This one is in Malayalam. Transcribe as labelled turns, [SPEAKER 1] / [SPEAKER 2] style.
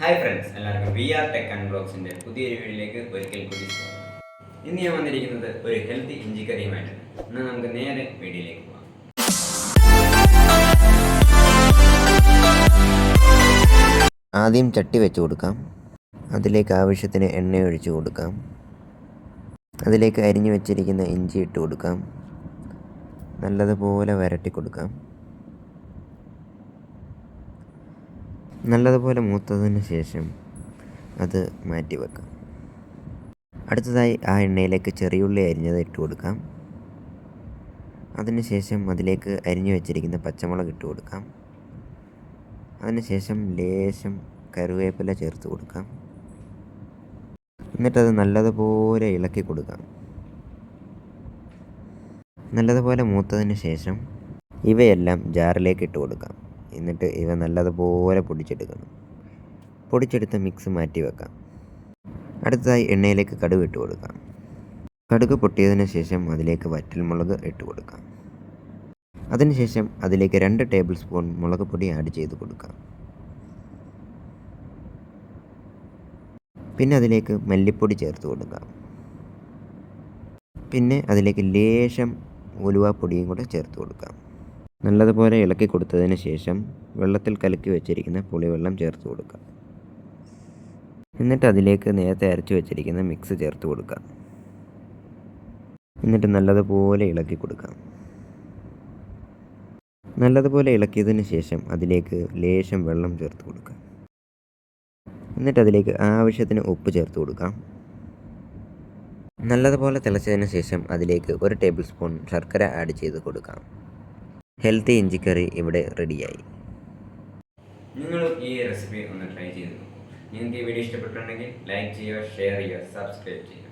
[SPEAKER 1] ഹായ് ഫ്രണ്ട്സ് എല്ലാവർക്കും വി ആർ ടെക് ആൻഡ് ബ്ലോഗ്സിന്റെ പുതിയൊരു വീഡിയോയിലേക്ക് ഒരിക്കൽ കൂടി ഇന്ന് ഞാൻ വന്നിരിക്കുന്നത് ഒരു ഹെൽത്തി ഇഞ്ചി കറിയുമായിട്ടാണ് എന്നാൽ നമുക്ക് നേരെ വീഡിയോയിലേക്ക് പോകാം.
[SPEAKER 2] ആദ്യം ചട്ടി വെച്ച് കൊടുക്കാം. അതിലേക്ക് ആവശ്യത്തിന് എണ്ണ ഒഴിച്ചു കൊടുക്കാം. അതിലേക്ക് അരിഞ്ഞു വെച്ചിരിക്കുന്ന ഇഞ്ചി ഇട്ട് കൊടുക്കാം. നല്ലതുപോലെ വരട്ടി കൊടുക്കാം. നല്ലതുപോലെ മൂത്തതിന് ശേഷം അത് മാറ്റി വെക്കാം. അടുത്തതായി ആ എണ്ണയിലേക്ക് ചെറിയുള്ളി അരിഞ്ഞത് ഇട്ട് കൊടുക്കാം. അതിനുശേഷം അതിലേക്ക് അരിഞ്ഞു വെച്ചിരിക്കുന്ന പച്ചമുളക് ഇട്ട് കൊടുക്കാം. അതിനുശേഷം ലേശം കറിവേപ്പില ചേർത്ത് കൊടുക്കാം. എന്നിട്ടത് നല്ലതുപോലെ ഇളക്കി കൊടുക്കാം. നല്ലതുപോലെ മൂത്തതിന് ശേഷം ഇവയെല്ലാം ജാറിലേക്ക് ഇട്ട് കൊടുക്കാം. എന്നിട്ട് ഇവ നല്ലതുപോലെ പൊടിച്ചെടുക്കണം പൊടിച്ചെടുത്ത മിക്സ് മാറ്റി വെക്കാം. അടുത്തതായി എണ്ണയിലേക്ക് കടുക് ഇട്ട് കൊടുക്കാം. കടുക് പൊട്ടിയതിന് ശേഷം അതിലേക്ക് വറ്റൽമുളക് ഇട്ട് കൊടുക്കാം. അതിനുശേഷം അതിലേക്ക് രണ്ട് ടേബിൾ സ്പൂൺ മുളക് പൊടി ആഡ് ചെയ്ത് കൊടുക്കാം. പിന്നെ അതിലേക്ക് മല്ലിപ്പൊടി ചേർത്ത് കൊടുക്കാം. പിന്നെ അതിലേക്ക് ലേശം ഉലുവാപ്പൊടിയും കൂടെ ചേർത്ത് കൊടുക്കാം. നല്ലതുപോലെ ഇളക്കി കൊടുത്തതിന് ശേഷം വെള്ളത്തിൽ കലക്കി വെച്ചിരിക്കുന്ന പുളിവെള്ളം ചേർത്ത് കൊടുക്കുക. എന്നിട്ട് അതിലേക്ക് നേരത്തെ അരച്ചു വെച്ചിരിക്കുന്ന മിക്സ് ചേർത്ത് കൊടുക്കുക. എന്നിട്ട് നല്ലതുപോലെ ഇളക്കി കൊടുക്കാം നല്ലതുപോലെ ഇളക്കിയതിന് ശേഷം അതിലേക്ക് ലേശം വെള്ളം ചേർത്ത് കൊടുക്കാം എന്നിട്ട് അതിലേക്ക് ആവശ്യത്തിന് ഉപ്പ് ചേർത്ത് കൊടുക്കാം നല്ലതുപോലെ തിളച്ചതിന് ശേഷം അതിലേക്ക് ഒരു ടേബിൾ സ്പൂൺ ശർക്കര ആഡ് ചെയ്ത് കൊടുക്കാം ഹെൽത്തി ഇഞ്ചിക്കറി ഇവിടെ റെഡിയായി.
[SPEAKER 1] നിങ്ങൾ ഈ റെസിപ്പി ഒന്ന് ട്രൈ ചെയ്ത് നിങ്ങൾക്ക് ഈ വീഡിയോ ഇഷ്ടപ്പെട്ടിട്ടുണ്ടെങ്കിൽ ലൈക്ക് ചെയ്യുക ഷെയർ ചെയ്യുക സബ്സ്ക്രൈബ് ചെയ്യുക.